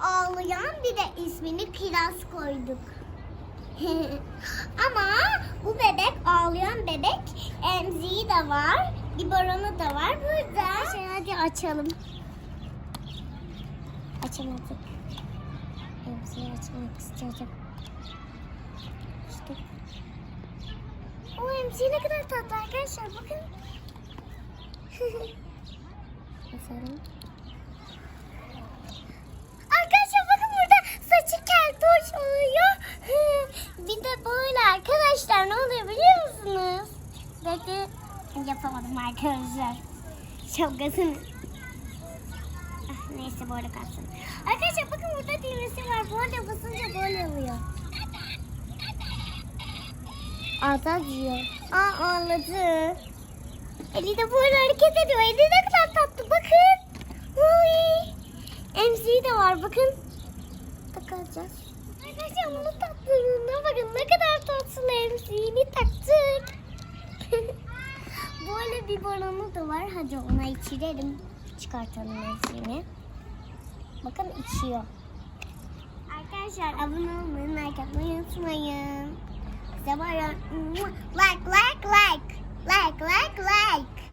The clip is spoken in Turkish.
ağlayan bir de ismini Kiraz koyduk. Ama bu bebek ağlayan bebek emziği de var. Biberonu da var burada. Şey, hadi açalım. Açamadık. Emziği açmak istiyorum. İşte. O emziği ne kadar tatlı arkadaşlar bakın. Bakalım. Arkadaşlar ne oluyor biliyor musunuz? Bekle yapamadım arkadaşlar. Şapkasını. Ah, neyse böyle kalsın. Arkadaşlar bakın burada düğmesi var. Böyle basınca böyle oluyor. Ada diyor. Aa ağladı. Eli de böyle hareket ediyor. Eli ne kadar tatlı bakın. Uy. Emziği de var bakın. Takacağız. Arkadaşlar bunu tatlılığına bakın ne kadar tatlı emziğini taktık. böyle bir balonu da var. Hadi ona içirelim. Çıkartalım emziğini. Bakın içiyor. Arkadaşlar abone olmayı, like atmayı unutmayın. Size var like like like